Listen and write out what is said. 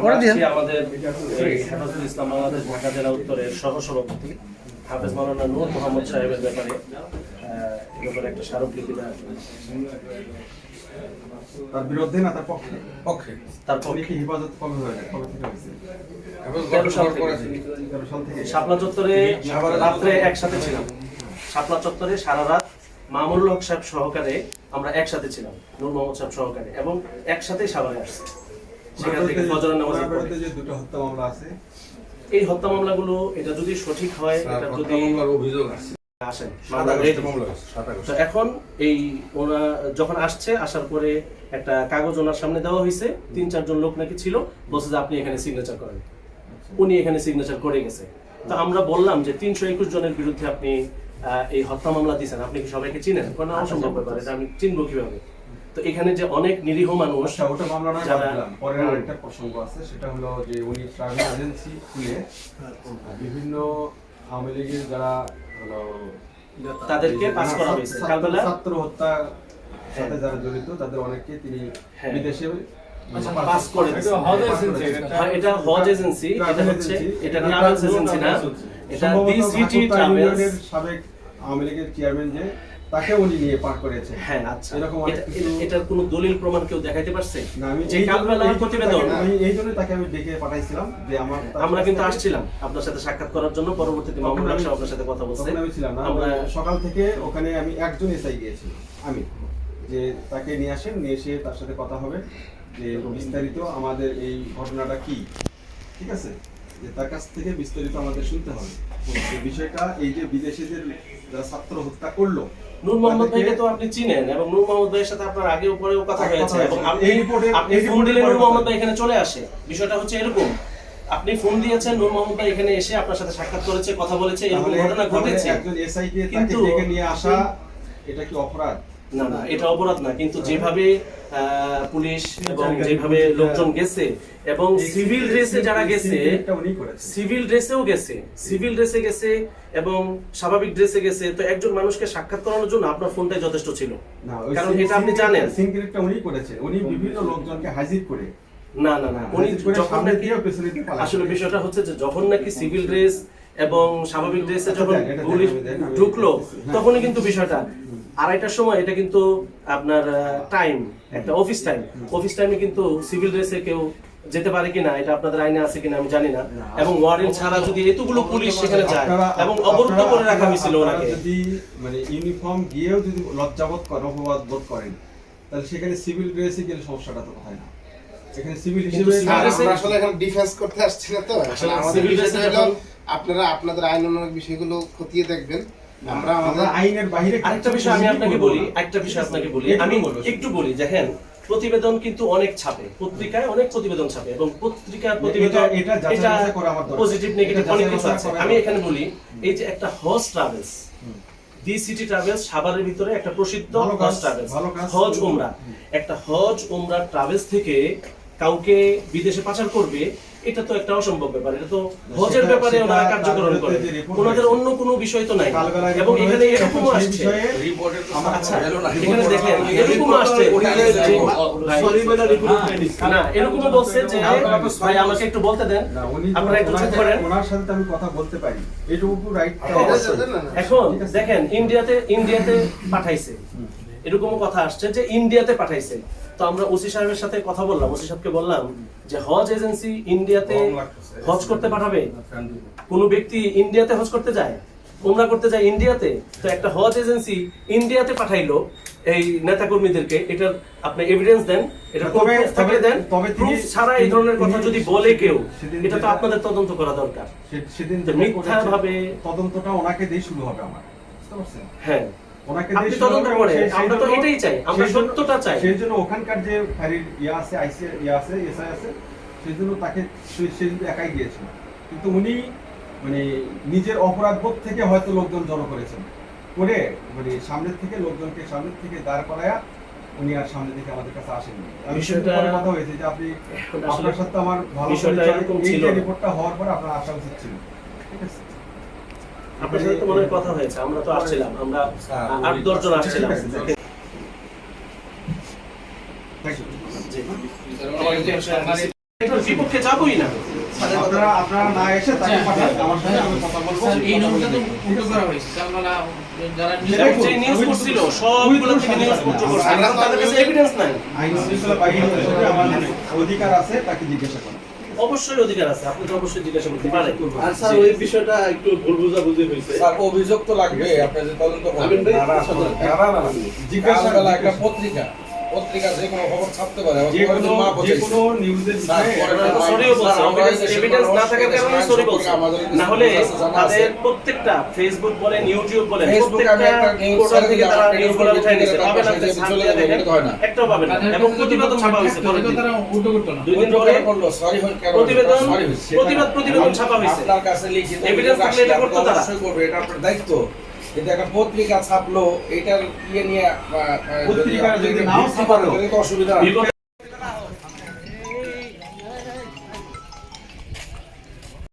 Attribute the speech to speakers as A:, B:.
A: পরে
B: আমাদের এই ইসলাম বাংলাদেশ ঢাকা জেলা উত্তরের সহসভাপতি হাফেজ মাওলানা নূর মোহাম্মদ সাহেবের ব্যাপারে ব্যাপারে একটা স্মারকলিপি দেওয়া
C: তার বিরুদ্ধে না তার পক্ষে?
D: পক্ষে।
B: তার পক্ষে।
C: হেফাজত কবে কবে থেকে হয়েছে?
D: এবং
B: তেরো সাল
D: গঠন
B: থেকে।
D: করেছেন
C: তেরো সাল থেকে।
B: শাপলা চত্বরে রাত্রে একসাথে ছিলাম। শাপলা চত্বরে সারা রাত মামুনুল হক সাহেব সহকারে আমরা একসাথে ছিলাম নূর মোহাম্মদ সাহেব সহকারে এবং একসাথেই সাভারে আসছে। সেখান থেকে ফজরের নামাজের পরে
C: যে দুটো হত্যা মামলা আছে
B: এই হত্যা মামলাগুলো এটা যদি সঠিক হয় এটা যদি
D: অভিযোগ আছে।
B: আসেন। তো এখন এই ওরা যখন আসছে আসার পরে একটা কাগজ ওনার সামনে দেওয়া হয়েছে তিন চারজন লোক নাকি ছিল বলছে যে আপনি এখানে সিগনেচার করেন। উনি এখানে সিগনেচার করে গেছে। তো আমরা বললাম যে তিনশো একুশ জনের বিরুদ্ধে আপনি এই হত্যা মামলা দিয়েছেন আপনি কি সবাইকে চিনেন? কোনো অসম্ভব ব্যাপার এটা আমি চিনবো কীভাবে? তো এখানে যে অনেক নিরীহ মানুষ
C: আচ্ছা ওটা মামলা বাদ পরের আরেকটা প্রসঙ্গ আছে সেটা হলো যে উনি ট্রাভেল এজেন্সি খুলে বিভিন্ন আওয়ামী লীগের যারা
B: তাদেরকে পাস করা হয়েছে। কালবেলা?
C: ছাত্র হত্যার সাথে যারা জড়িত তাদের অনেককে তিনি
B: হ্যাঁ।
C: বিদেশে
B: আচ্ছা, পাস করে হ্যাঁ, এটা হজ এজেন্সি এটা হচ্ছে এটা ট্রাভেলস এজেন্সি না। এটা ট্রাভেলস।
C: সাবেক আওয়ামী লীগের চেয়ারম্যান যে তাকে উনি নিয়ে পার করেছে।
B: হ্যাঁ আচ্ছা।
C: এরকম
B: এটার কোনো দলিল প্রমাণ কেউ দেখাইতে পারছে?
C: না, আমি
B: যে কালবেলার প্রতিবেদন
C: আমি এই জন্য তাকে আমি ডেকে পাঠাইছিলাম যে আমার
B: আমরা কিন্তু আসছিলাম আপনার সাথে সাক্ষাৎ করার জন্য। পরবর্তীতে মামুন সাহেব আপনার সাথে কথা বলছে।
C: আমি ছিলাম না।
B: আমরা
C: সকাল থেকে ওখানে আমি একজন এসআই গিয়েছিলাম আমি। যে তাকে নিয়ে আসেন নিয়ে এসে তার সাথে কথা হবে। যে বিস্তারিত আমাদের এই ঘটনাটা কি? ঠিক আছে? যে তার কাছ থেকে বিস্তারিত আমাদের শুনতে হবে। বিষয়টা এই যে বিদেশে যে যারা ছাত্র হত্যা করল
B: নূর মোহাম্মদ ভাইকে তো আপনি চিনেন এবং নূর মোহাম্মদ ভাইয়ের সাথে আপনার আগেও পরেও কথা হয়েছে। এবং আপনি আপনি ফোন দিলে নূর মোহাম্মদ ভাই এখানে চলে আসে। বিষয়টা হচ্ছে এরকম। আপনি ফোন দিয়েছেন নূর মোহাম্মদ ভাই এখানে এসে আপনার সাথে সাক্ষাৎ করেছে কথা বলেছে এরকম ঘটনা ঘটেছে।
C: একজন এসআই কে তাকে ডেকে নিয়ে আসা এটা কি অপরাধ?
B: না না এটা অপরাধ না কিন্তু যেভাবে পুলিশ এবং যেভাবে লোকজন গেছে এবং সিভিল ড্রেসে যারা গেছে সিভিল ড্রেসেও গেছে সিভিল ড্রেসে গেছে এবং স্বাভাবিক ড্রেসে গেছে তো একজন মানুষকে সাক্ষাৎ করানোর জন্য আপনার ফোনটাই যথেষ্ট ছিল। কারণ এটা আপনি জানেন।
C: সিনক্রেটটা উনি করেছে উনি বিভিন্ন লোকজনকে হাজির করে
B: না না না উনি যখন নাকি। আসলে বিষয়টা হচ্ছে যে যখন নাকি সিভিল ড্রেস এবং স্বাভাবিক ড্রেসে যখন পুলিশ ঢুকলো
C: হ্যাঁ।
B: তখনই কিন্তু বিষয়টা আড়াইটার সময় এটা কিন্তু আপনার টাইম একটা অফিস টাইম অফিস টাইমে কিন্তু সিভিল ড্রেসে কেউ যেতে পারে কিনা এটা আপনাদের আইনে আছে কিনা আমি জানি না। এবং ওয়ারেন্ট ছাড়া যদি এতগুলো পুলিশ সেখানে যায় এবং অবরুদ্ধ করে রাখা হয়েছিল ওনাকে।
C: যদি মানে ইউনিফর্ম গিয়েও যদি লজ্জাবোধ করেন অপবাদ বোধ করেন তাহলে সেখানে সিভিল ড্রেসে গেলে সমস্যাটা তো কোথায় না। এখানে সিভিল হিসেবে
D: আসলে এখন ডিফেন্স করতে আসছি না তো? আসলে আমাদের বিষয়টা হলো আপনারা আপনাদের আইন অনুযায়ী বিষয়গুলো খতিয়ে দেখবেন। আমরা
C: আমরা আইনের বাইরে
B: আরেকটা বিষয় আমি আপনাকে বলি একটা বিষয় আপনাকে বলি। আমি একটু বলি দেখেন প্রতিবেদন কিন্তু অনেক ছাপে। পত্রিকায় অনেক প্রতিবেদন ছাপে এবং পত্রিকার প্রতিবেদন
C: এটা-।
B: পজিটিভ নেগেটিভ অনেক কিছু আছে। আমি এখানে বলি এই যে একটা Hajj travels the city travels সাভারের ভিতরে একটা প্রসিদ্ধ হজ ট্রাভেলস হজ উমরা। একটা হজ উমরা ট্রাভেলস থেকে কাউকে বিদেশে পাচার করবে এটা তো একটা অসম্ভব ব্যাপার এটা তো হজের ব্যাপারে ওনারা কার্যকরণ করে ওনাদের অন্য কোনো বিষয় তো নাই। এবং এখানে
C: এখন
B: আসছে।
C: আমার-
B: আচ্ছা এখানে দেখেন এরকম আসছে। না এরকমও বলছে যে ভাই আমাকে একটু বলতে দেন। আপনারা একটু চুপ করেন।
C: ওনার সাথে আমি কথা বলতে পারি। এটুকু রাইট।
B: এখন দেখেন ইন্ডিয়াতে ইন্ডিয়াতে পাঠাইছে। এরকমও কথা আসছে যে ইন্ডিয়াতে পাঠাইছে। তো আমরা ওসি সাহেবের সাথে কথা বললাম ওসি সাহেবকে বললাম যে হজ এজেন্সি ইন্ডিয়াতে হজ করতে পাঠাবে। কোনো ব্যক্তি ইন্ডিয়াতে হজ করতে যায় উমরা করতে যায় ইন্ডিয়াতে তো একটা হজ এজেন্সি ইন্ডিয়াতে পাঠাইলো এই নেতা কর্মীদেরকে এটার আপনি এভিডেন্স দেন এটা
C: তবে-
B: দেন।
C: তবে
B: প্রুফ ছাড়া এই ধরনের কথা যদি বলে কেউ এটা তো আপনাদের তদন্ত করা দরকার।
C: সেদিন
B: তো
C: যেটা
B: মিথ্যাভাবে-
C: তদন্তটা ওনাকে দিয়ে শুরু হবে আমার। বুঝতে পারছেন?
B: হ্যাঁ। আপনি
C: দিয়ে শুরু
B: তদন্ত
C: হবে,
B: করেন,
C: সেই- সেই
B: আমরা তো এটাই চাই, আমরা সত্যটা চাই।
C: সেই জন্য ওখানকার যে ফাঁড়ির ইয়ে আছে আইসি ইয়ে আছে এসআই আছে সেই জন্য তাকে সে- সে কিন্তু একাই গিয়েছিল কিন্তু উনি মানে নিজের অপরাধবোধ থেকে হয়তো লোকজন জড়ো করেছেন। করে মানে সামনের থেকে লোকজনকে সামনের থেকে দাঁড় করায়া উনি আর সামনে থেকে আমাদের কাছে আসেননি। আমি কথা হয়েছে যে আপনি
B: আসলে
C: আপনার সাথে আমার ভালো। রিপোর্টটা হওয়ার পর আপনার আসা উচিত ছিল। ঠিক আছে?
B: আপনার সাথে তো মনে হয় কথা হয়েছে আমরা তো আসছিলাম আমরা আট দশ জন আসছিলাম। বিপক্ষে যাবোই না।
C: আপনারা আপনারা না এসে তাকে পাঠান আমার সাথে আমি কথা বলব।
A: স্যার, এই নম্বরটা তো উল্টো করা হয়েছে। তার মানে
C: আমাদের অধিকার আছে তাকে জিজ্ঞাসা করা
B: অবশ্যই অধিকার আছে আপনি তো অবশ্যই জিজ্ঞাসা করতে পারেন।
E: আর স্যার ওই বিষয়টা একটু ভুল বুঝাবুঝি হয়েছে।
F: স্যার অভিযোগ তো লাগবে আপনি যে তদন্ত করবেন। না, না, না।
C: জিজ্ঞাসা
F: একটা পত্রিকা। পত্রিকা যে কোনো খবর ছাপতে পারে
C: যে কোনো যে কোনো নিউজের
F: স্যার,
C: বিষয়ে
F: পরের
B: ওরা তো
F: মা-
B: সরিও বলছে
F: স্যার, আমরা এই দেশের
B: এভিডেন্স না থাকার কারণে সরি বলছে না হলে
F: আছে, জানা আছে।
B: তাদের প্রত্যেকটা ফেসবুক বলেন ইউটিউব বলেন প্রত্যেকটা পোর্টাল থেকে তারা নিউজগুলো উঠাই নিছে
F: করে
B: পাবেন
F: তারপর
B: আপনি
F: সেটা
B: সার্চ
F: চলে যাবে,
B: দেখেন
F: এটা তো না।
B: একটাও পাবেন না এবং প্রতিবেদন ছাপা হয়েছে পরের
A: তারা উল্টো করতো না
B: দুই দিন পরে
F: করল? Sorry কেন?
B: প্রতিবেদন প্রতিবাদ প্রতিবেদন ছাপা হয়েছে
F: আপনার কাছে লিখিত
B: Evidence থাকলে এটা
F: আসলে
B: তারা।
F: অবশ্যই করবে, এটা আপনার দায়িত্ব কিন্তু একটা পত্রিকা ছাপলো এটার ইয়ে নিয়ে যদি অসুবিধা